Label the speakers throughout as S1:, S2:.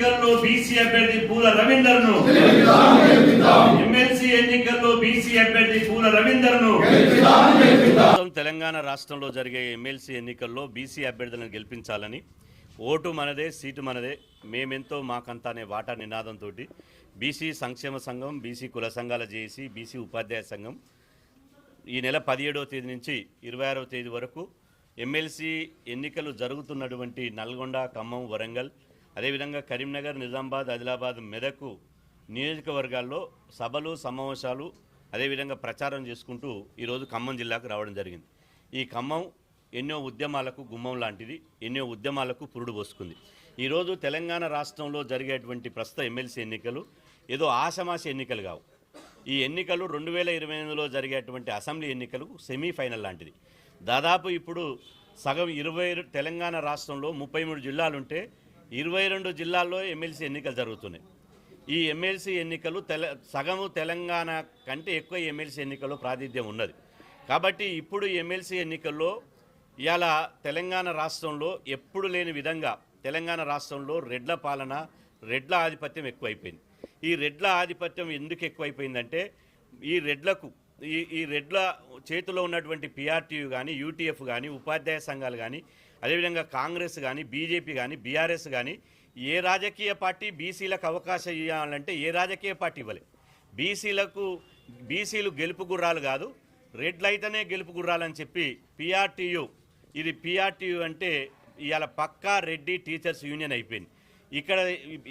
S1: ఎన్నికల్లో బీసీ అభ్యర్థి పూల రవీందర్ను ఎమ్మెల్సీ ఎన్నికల్లో బీసీ అభ్యర్థి పూల
S2: రవీందర్ను తెలంగాణ రాష్ట్రంలో జరిగే ఎమ్మెల్సీ ఎన్నికల్లో బీసీ అభ్యర్థులను గెలిపించాలని ఓటు మనదే సీటు మనదే మేమెంతో మాకంతా అనే వాటా నినాదంతో బీసీ సంక్షేమ సంఘం బీసీ కుల సంఘాల జేసి బీసీ ఉపాధ్యాయ సంఘం ఈ నెల పదిహేడవ తేదీ నుంచి ఇరవై ఆరవ తేదీ వరకు ఎమ్మెల్సీ ఎన్నికలు జరుగుతున్నటువంటి నల్గొండ ఖమ్మం వరంగల్ అదేవిధంగా కరీంనగర్ నిజామాబాద్ ఆదిలాబాద్ మెదకు నియోజకవర్గాల్లో సభలు సమావేశాలు అదేవిధంగా ప్రచారం చేసుకుంటూ ఈరోజు ఖమ్మం జిల్లాకు రావడం జరిగింది. ఈ ఖమ్మం ఎన్నో ఉద్యమాలకు గుమ్మం లాంటిది ఎన్నో ఉద్యమాలకు పురుడు పోసుకుంది. ఈరోజు తెలంగాణ రాష్ట్రంలో జరిగేటువంటి ప్రస్తుత ఎమ్మెల్సీ ఎన్నికలు ఏదో ఆషమాష ఎన్నికలు కావు. ఈ ఎన్నికలు రెండు వేల ఇరవై ఎనిమిదిలో జరిగేటువంటి అసెంబ్లీ ఎన్నికలు సెమీఫైనల్ లాంటిది. దాదాపు ఇప్పుడు సగం ఇరవై తెలంగాణ రాష్ట్రంలో ముప్పై మూడు జిల్లాలుంటే ఇరవై రెండు జిల్లాల్లో ఎమ్మెల్సీ ఎన్నికలు జరుగుతున్నాయి. ఈ ఎమ్మెల్సీ ఎన్నికలు తెల సగము తెలంగాణ కంటే ఎక్కువ ఎమ్మెల్సీ ఎన్నికల్లో ప్రాతినిధ్యం ఉన్నది. కాబట్టి ఇప్పుడు ఎమ్మెల్సీ ఎన్నికల్లో ఇవాళ తెలంగాణ రాష్ట్రంలో ఎప్పుడు లేని విధంగా తెలంగాణ రాష్ట్రంలో రెడ్ల పాలన రెడ్ల ఆధిపత్యం ఎక్కువైపోయింది. ఈ రెడ్ల ఆధిపత్యం ఎందుకు ఎక్కువైపోయిందంటే ఈ రెడ్లకు ఈ ఈ రెడ్ల చేతిలో ఉన్నటువంటి పిఆర్టీయు కానీ యూటీఎఫ్ కానీ ఉపాధ్యాయ సంఘాలు కానీ అదేవిధంగా కాంగ్రెస్ కానీ బీజేపీ కానీ బీఆర్ఎస్ కానీ ఏ రాజకీయ పార్టీ బీసీలకు అవకాశం ఇవ్వాలంటే ఏ రాజకీయ పార్టీ ఇవ్వలే. బీసీలకు బీసీలు గెలుపు గుర్రాలు కాదు రెడ్లు అయితేనే గెలుపు గుర్రాలని చెప్పి పిఆర్టీయు ఇది పిఆర్టీయు అంటే ఇవాళ పక్కా రెడ్డి టీచర్స్ యూనియన్ అయిపోయింది. ఇక్కడ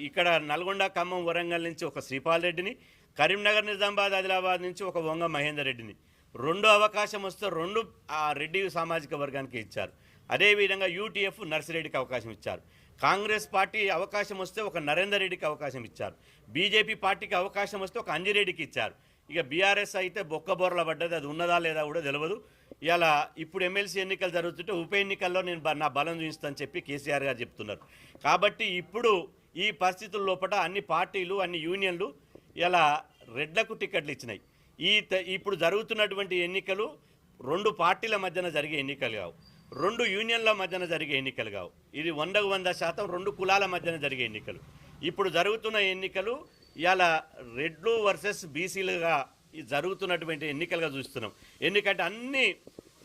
S2: ఇక్కడ నల్గొండ ఖమ్మం వరంగల్ నుంచి ఒక శ్రీపాల్ రెడ్డిని కరీంనగర్ నిజామాబాద్ ఆదిలాబాద్ నుంచి ఒక వంగ మహేందర్ రెడ్డిని. రెండు అవకాశం వస్తే రెండు ఆ రెడ్డి సామాజిక వర్గానికి ఇచ్చారు. అదేవిధంగా యూటీఎఫ్ నర్సిరెడ్డికి అవకాశం ఇచ్చారు. కాంగ్రెస్ పార్టీ అవకాశం వస్తే ఒక నరేందర్ రెడ్డికి అవకాశం ఇచ్చారు. బీజేపీ పార్టీకి అవకాశం వస్తే ఒక అంజిరెడ్డికి ఇచ్చారు. ఇక బీఆర్ఎస్ అయితే బొక్కబోర్ల పడ్డది అది ఉన్నదా లేదా కూడా తెలియదు ఇలా ఇప్పుడు ఎమ్మెల్సీ ఎన్నికలు జరుగుతుంటే ఉప ఎన్నికల్లో నేను నా బలం చూపిస్తానని చెప్పి కేసీఆర్ గారు చెప్తున్నారు. కాబట్టి ఇప్పుడు ఈ పరిస్థితుల లోపల అన్ని పార్టీలు అన్ని యూనియన్లు ఇలా రెడ్లకు టికెట్లు ఇచ్చినాయి. ఈ ఇప్పుడు జరుగుతున్నటువంటి ఎన్నికలు రెండు పార్టీల మధ్యన జరిగే ఎన్నికలు కావు. రెండు యూనియన్ల మధ్యన జరిగే ఎన్నికలు కావు. ఇది వందకు వంద శాతం రెండు కులాల మధ్యన జరిగే ఎన్నికలు. ఇప్పుడు జరుగుతున్న ఎన్నికలు ఇలా రెడ్లు వర్సెస్ బీసీలుగా జరుగుతున్నటువంటి ఎన్నికలుగా చూస్తున్నాం. ఎందుకంటే అన్ని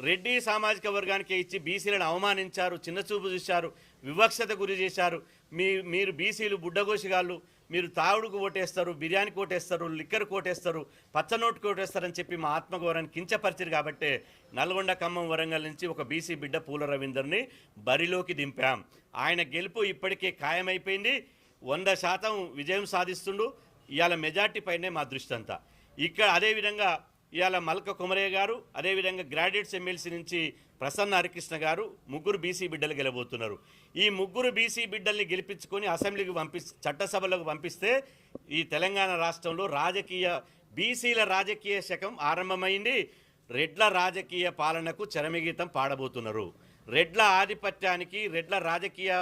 S2: రెడ్డి సామాజిక వర్గానికి ఇచ్చి బీసీలను అవమానించారు చిన్నచూపు చూశారు వివక్షత గురి చేశారు. మీ మీరు బీసీలు బుడ్డగోసిగాళ్ళు మీరు తాగుడుకు ఓటేస్తారు బిర్యానీకి ఓటేస్తారు లిక్కర్ కోటేస్తారు పచ్చనోటుకు ఓటేస్తారని చెప్పి మా ఆత్మగౌరవాన్ని కించపరిచారు కాబట్టి నల్గొండ ఖమ్మం వరంగల్ నుంచి ఒక బీసీ బిడ్డ పూల రవీందర్ని బరిలోకి దింపాం. ఆయన గెలుపు ఇప్పటికే ఖాయమైపోయింది. వంద శాతం విజయం సాధిస్తుండు. ఇవాళ మెజార్టీ పైనే మా దృష్టి అంతా. ఇక్కడ అదేవిధంగా ఇవాళ మల్క కుమరయ్య గారు అదేవిధంగా గ్రాడ్యుయేట్స్ ఎమ్మెల్సీ నుంచి ప్రసన్న హరికృష్ణ గారు ముగ్గురు బీసీ బిడ్డలు గెలబోతున్నారు. ఈ ముగ్గురు బీసీ బిడ్డల్ని గెలిపించుకొని అసెంబ్లీకి పంపి చట్టసభలకు పంపిస్తే ఈ తెలంగాణ రాష్ట్రంలో రాజకీయ బీసీల రాజకీయ శకం ఆరంభమైంది. రెడ్ల రాజకీయ పాలనకు చరమగీతం పాడబోతున్నారు. రెడ్ల ఆధిపత్యానికి రెడ్ల రాజకీయ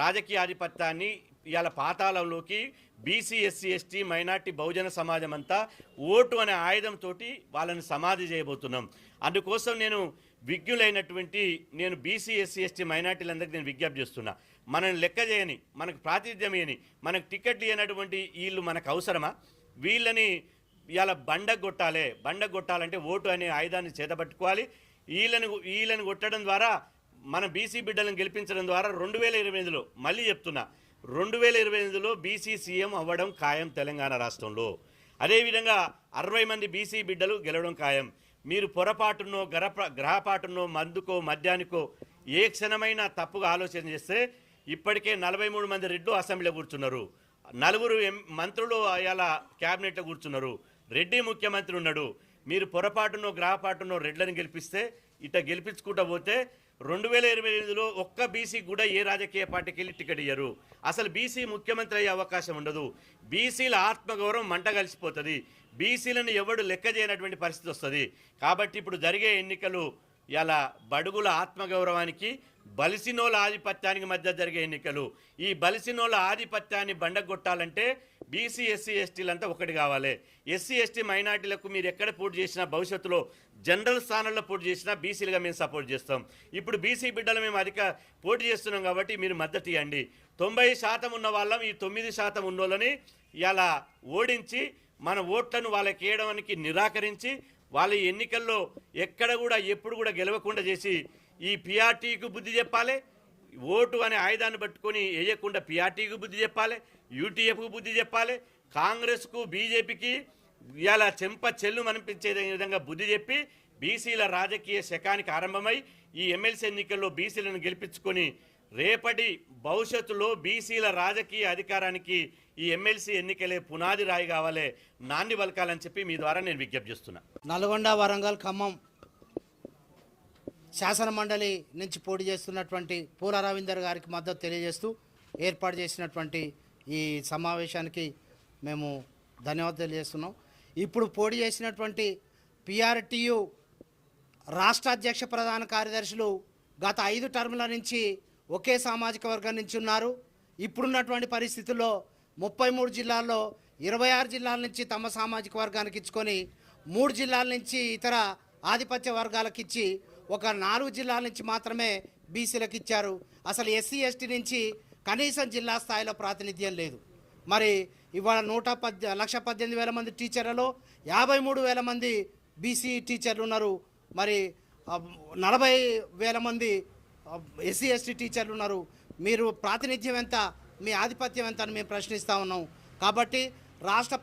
S2: రాజకీయ ఆధిపత్యాన్ని ఇవాళ పాతాళంలోకి బీసీ ఎస్సీ ఎస్టీ మైనార్టీ బహుజన సమాజం అంతా ఓటు అనే ఆయుధంతో వాళ్ళని సమాధి చేయబోతున్నాం. అందుకోసం నేను విజ్ఞులైనటువంటి నేను బీసీ ఎస్సీ ఎస్టీ మైనార్టీలందరికీ నేను విజ్ఞప్తి చేస్తున్నా. మనల్ని లెక్క చేయని మనకు ప్రాతినిధ్యం ఇయని మనకు టికెట్లు ఇవ్వనటువంటి వీళ్ళు మనకు అవసరమా? వీళ్ళని ఇవాళ బండ కొట్టాలి. బండ కొట్టాలంటే ఓటు అనే ఆయుధాన్ని చేతపట్టుకోవాలి. వీళ్ళని వీళ్ళని కొట్టడం ద్వారా మన బీసీ బిడ్డలను గెలిపించడం ద్వారా రెండు వేల ఇరవై ఎనిమిదిలో మళ్ళీ చెప్తున్నా రెండు వేల ఇరవై ఎనిమిదిలో బీసీ సీఎం అవ్వడం ఖాయం తెలంగాణ రాష్ట్రంలో. అదేవిధంగా అరవై మంది బీసీ బిడ్డలు గెలవడం ఖాయం. మీరు పొరపాటునో గరప గ్రహపాటునో మందుకో మద్యానికో ఏ క్షణమైనా తప్పుగా ఆలోచన చేస్తే ఇప్పటికే నలభై మూడు మంది రెడ్లు అసెంబ్లీలో కూర్చున్నారు. నలుగురు ఎం- మంత్రులు అయాల క్యాబినెట్లో కూర్చున్నారు. రెడ్డి ముఖ్యమంత్రి ఉన్నాడు. మీరు పొరపాటునో గ్రహపాటునో రెడ్లను గెలిపిస్తే ఇట గెలిపించుకుంటా పోతే రెండు వేల ఇరవై ఎనిమిదిలో ఒక్క బీసీ కూడా ఏ రాజకీయ పార్టీకి వెళ్ళి టికెట్ ఇయ్యరు. అసలు బీసీ ముఖ్యమంత్రి అయ్యే అవకాశం ఉండదు. బీసీల ఆత్మగౌరవం మంట కలిసిపోతుంది. బీసీలను ఎవడు లెక్క చేయనటువంటి పరిస్థితి వస్తుంది. కాబట్టి ఇప్పుడు జరిగే ఎన్నికలు ఇలా బడుగుల ఆత్మగౌరవానికి బలిసినోల ఆధిపత్యానికి మధ్య జరిగే ఎన్నికలు. ఈ బలిసినోల ఆధిపత్యాన్ని బండగొట్టాలంటే బీసీ ఎస్సీ ఎస్టీలంతా ఒకటి కావాలి. ఎస్సీ ఎస్టీ మైనార్టీలకు మీరు ఎక్కడ పోటీ చేసినా భవిష్యత్తులో జనరల్ స్థానంలో పోటీ చేసినా బీసీలుగా మేము సపోర్ట్ చేస్తాం. ఇప్పుడు బీసీ బిడ్డలు మేము అధిక పోటీ చేస్తున్నాం కాబట్టి మీరు మద్దతు ఇవ్వండి. తొంభై శాతం ఉన్న వాళ్ళం ఈ తొమ్మిది శాతం ఉన్నోళ్ళని ఇలా ఓడించి మన ఓట్లను వాళ్ళకి వేయడానికి నిరాకరించి వాళ్ళ ఎన్నికల్లో ఎక్కడ కూడా ఎప్పుడు కూడా గెలవకుండా చేసి ఈ పిఆర్టీకి బుద్ధి చెప్పాలి. ఓటు అనే ఆయుధాన్ని పట్టుకొని వేయకుండా పిఆర్టీకి బుద్ధి చెప్పాలి. యూటీఎఫ్కు బుద్ధి చెప్పాలి. కాంగ్రెస్కు బీజేపీకి ఇలా చెంప చెల్లు అనిపించే విధంగా బుద్ధి చెప్పి బీసీల రాజకీయ శకానికి ఆరంభమై ఈ ఎమ్మెల్సీ ఎన్నికల్లో బీసీలను గెలిపించుకొని రేపటి భవిష్యత్తులో బీసీల రాజకీయ అధికారానికి ఈ ఎమ్మెల్సీ ఎన్నికలే పునాది రాయి కావాలి నాంది బలకాలని చెప్పి మీ ద్వారా నేను విజ్ఞప్తి చేస్తున్నా.
S3: నల్గొండ వరంగల్ ఖమ్మం శాసన మండలి నుంచి పోటీ చేస్తున్నటువంటి పూల రవీందర్ గారికి మద్దతు తెలియజేస్తూ ఏర్పాటు చేసినటువంటి ఈ సమావేశానికి మేము ధన్యవాదాలు తెలియజేస్తున్నాం. ఇప్పుడు పోటీ చేసినటువంటి పిఆర్టీయు రాష్ట్ర అధ్యక్ష ప్రధాన కార్యదర్శులు గత ఐదు టర్ముల నుంచి ఒకే సామాజిక వర్గం నుంచి ఉన్నారు. ఇప్పుడున్నటువంటి పరిస్థితుల్లో ముప్పై మూడు జిల్లాల్లో ఇరవై ఆరు జిల్లాల నుంచి తమ సామాజిక వర్గానికి ఇచ్చుకొని మూడు జిల్లాల నుంచి ఇతర ఆధిపత్య వర్గాలకు ఇచ్చి ఒక నాలుగు జిల్లాల నుంచి మాత్రమే బీసీలకు ఇచ్చారు. అసలు ఎస్సీ ఎస్టీ నుంచి కనీసం జిల్లా స్థాయిలో ప్రాతినిధ్యం లేదు. మరి ఇవాళ నూట పద్ లక్ష పద్దెనిమిది వేల మంది టీచర్లలో యాభై మూడు వేల మంది బీసీ టీచర్లు ఉన్నారు. మరి నలభై వేల మంది ఎస్సీ ఎస్టీ టీచర్లు ఉన్నారు. మీరు ప్రాతినిధ్యం ఎంత మీ ఆధిపత్యం ఎంత అని మేము ప్రశ్నిస్తూ ఉన్నాం. కాబట్టి రాష్ట్ర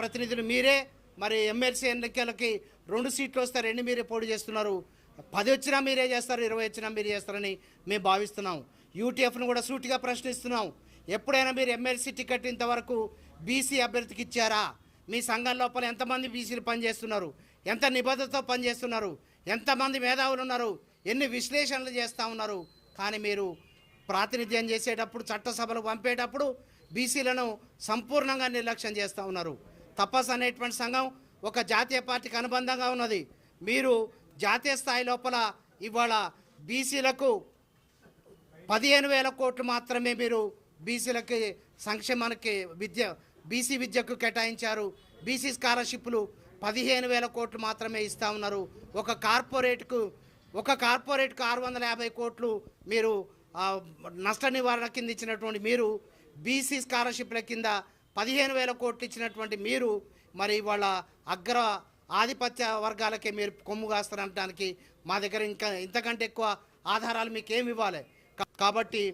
S3: ప్రతినిధులు మీరే మరి ఎమ్మెల్సీ ఎన్నికలకి రెండు సీట్లు వస్తే రెండు మీరే పోటీ చేస్తున్నారు. పది వచ్చినా మీరే చేస్తారు ఇరవై వచ్చినా మీరు చేస్తారని మేము భావిస్తున్నాం. యూటీఎఫ్ను కూడా సూటిగా ప్రశ్నిస్తున్నాం. ఎప్పుడైనా మీరు ఎమ్మెల్సీ టికెట్ ఇంతవరకు బీసీ అభ్యర్థికి ఇచ్చారా? మీ సంఘం లోపల ఎంతమంది బీసీలు పనిచేస్తున్నారు? ఎంత నిబద్ధతతో పనిచేస్తున్నారు? ఎంతమంది మేధావులు ఉన్నారు? ఎన్ని విశ్లేషణలు చేస్తూ ఉన్నారు? కానీ మీరు ప్రాతినిధ్యం చేసేటప్పుడు చట్టసభలు పంపేటప్పుడు బీసీలను సంపూర్ణంగా నిర్లక్ష్యం చేస్తూ ఉన్నారు. తపస్ అనేటువంటి సంఘం ఒక జాతీయ పార్టీకి అనుబంధంగా ఉన్నది. మీరు జాతీయ స్థాయి లోపల ఇవాళ బీసీలకు పదిహేను వేల కోట్లు మాత్రమే మీరు బీసీలకి సంక్షేమానికి విద్య బీసీ విద్యకు కేటాయించారు. బీసీ స్కాలర్షిప్లు పదిహేను వేల కోట్లు మాత్రమే ఇస్తా ఉన్నారు. ఒక కార్పొరేట్కు ఒక కార్పొరేట్కు ఆరు వందల యాభై కోట్లు మీరు నష్ట నివారణ కింద ఇచ్చినటువంటి మీరు బీసీ స్కాలర్షిప్ల కింద పదిహేను వేల కోట్లు ఇచ్చినటువంటి మీరు మరి వాళ్ళ అగ్ర ఆధిపత్య వర్గాలకే మీరు కొమ్ము కాస్తారనడానికి మా దగ్గర ఇంకా ఇంతకంటే ఎక్కువ ఆధారాలు మీకు ఏమి ఇవ్వాలి కాబట్టి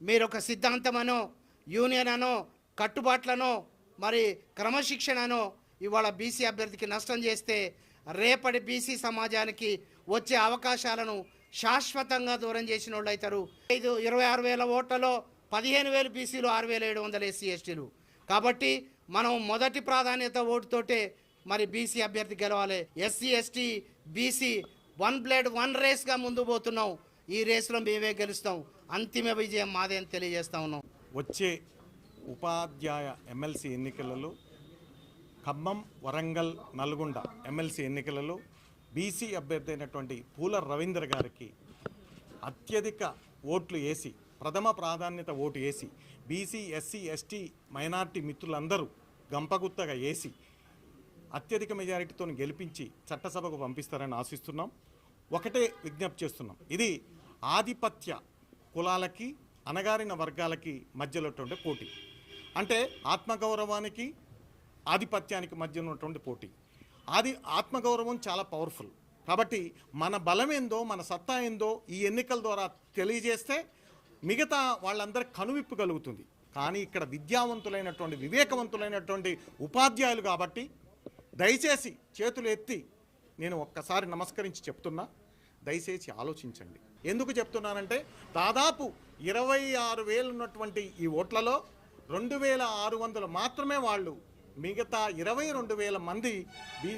S3: మీరు ఒక సిద్ధాంతమనో యూనియన్ అనో కట్టుబాట్లనో మరి క్రమశిక్షణనో ఇవాళ బీసీ అభ్యర్థికి నష్టం చేస్తే రేపటి బీసీ సమాజానికి వచ్చే అవకాశాలను శాశ్వతంగా దూరం చేసిన వాళ్ళు అవుతారు. ఐదు ఇరవై ఆరు వేల ఓట్లలో పదిహేను వేలు బీసీలు ఆరు వేల ఏడు వందల ఎస్సీ ఎస్టీలు కాబట్టి మనం మొదటి ప్రాధాన్యత ఓటుతోటే మరి బీసీ అభ్యర్థి గెలవాలి. SC ST BC one blade one రేస్గా ముందు పోతున్నాం. ఈ రేస్లో మేమే గెలుస్తాం. అంతిమ విజయం మాదే అని తెలియజేస్తా ఉన్నాం.
S4: వచ్చే ఉపాధ్యాయ ఎమ్మెల్సీ ఎన్నికలలో ఖమ్మం వరంగల్ నల్గొండ ఎమ్మెల్సీ ఎన్నికలలో బీసీ అభ్యర్థి అయినటువంటి పూల రవీంద్ర గారికి అత్యధిక ఓట్లు వేసి ప్రథమ ప్రాధాన్యత ఓటు వేసి బీసీ ఎస్సీ ఎస్టీ మైనార్టీ మిత్రులందరూ గంపగుత్తగా వేసి అత్యధిక మెజారిటీతో గెలిపించి చట్టసభకు పంపిస్తారని ఆశిస్తున్నాం. ఒకటే విజ్ఞప్తి చేస్తున్నాం. ఇది ఆధిపత్య కులాలకి అణగారిన వర్గాలకి మధ్యలో ఉన్నటువంటి పోటీ. అంటే ఆత్మగౌరవానికి ఆధిపత్యానికి మధ్య ఉన్నటువంటి పోటీ. ఆది ఆత్మగౌరవం చాలా పవర్ఫుల్ కాబట్టి మన బలం ఏందో మన సత్తా ఏందో ఈ ఎన్నికల ద్వారా తెలియజేస్తే మిగతా వాళ్ళందరికీ కనువిప్పు కలుగుతుంది. కానీ ఇక్కడ విద్యావంతులైనటువంటి వివేకవంతులైనటువంటి ఉపాధ్యాయులు కాబట్టి దయచేసి చేతులు ఎత్తి నేను ఒక్కసారి నమస్కరించి చెప్తున్నా దయచేసి ఆలోచించండి. ఎందుకు చెప్తున్నానంటే దాదాపు ఇరవై ఆరు వేలు ఉన్నటువంటి ఈ ఓట్లలో రెండు వేల ఆరు వందలు మాత్రమే వాళ్ళు మిగతా ఇరవై రెండు వేల మంది బీ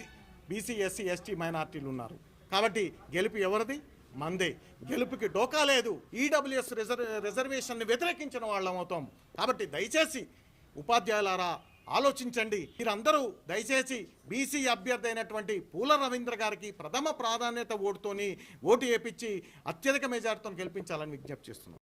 S4: బీసీ ఎస్సీ ఎస్టీ మైనార్టీలు ఉన్నారు. కాబట్టి గెలుపు ఎవరిది? మందే. గెలుపుకి డోకా లేదు. ఈడబ్ల్యూఎస్ రిజర్వ్ రిజర్వేషన్ని వ్యతిరేకించిన వాళ్ళం అవుతాం. కాబట్టి దయచేసి ఉపాధ్యాయులారా ఆలోచించండి. మీరందరూ దయచేసి బీసీ అభ్యర్థి అయినటువంటి పూల రవీంద్ర గారికి ప్రథమ ప్రాధాన్యత ఓటుతోని ఓటు వేపించి అత్యధిక మెజార్టీతో గెలిపించాలని విజ్ఞప్తి చేస్తున్నాం.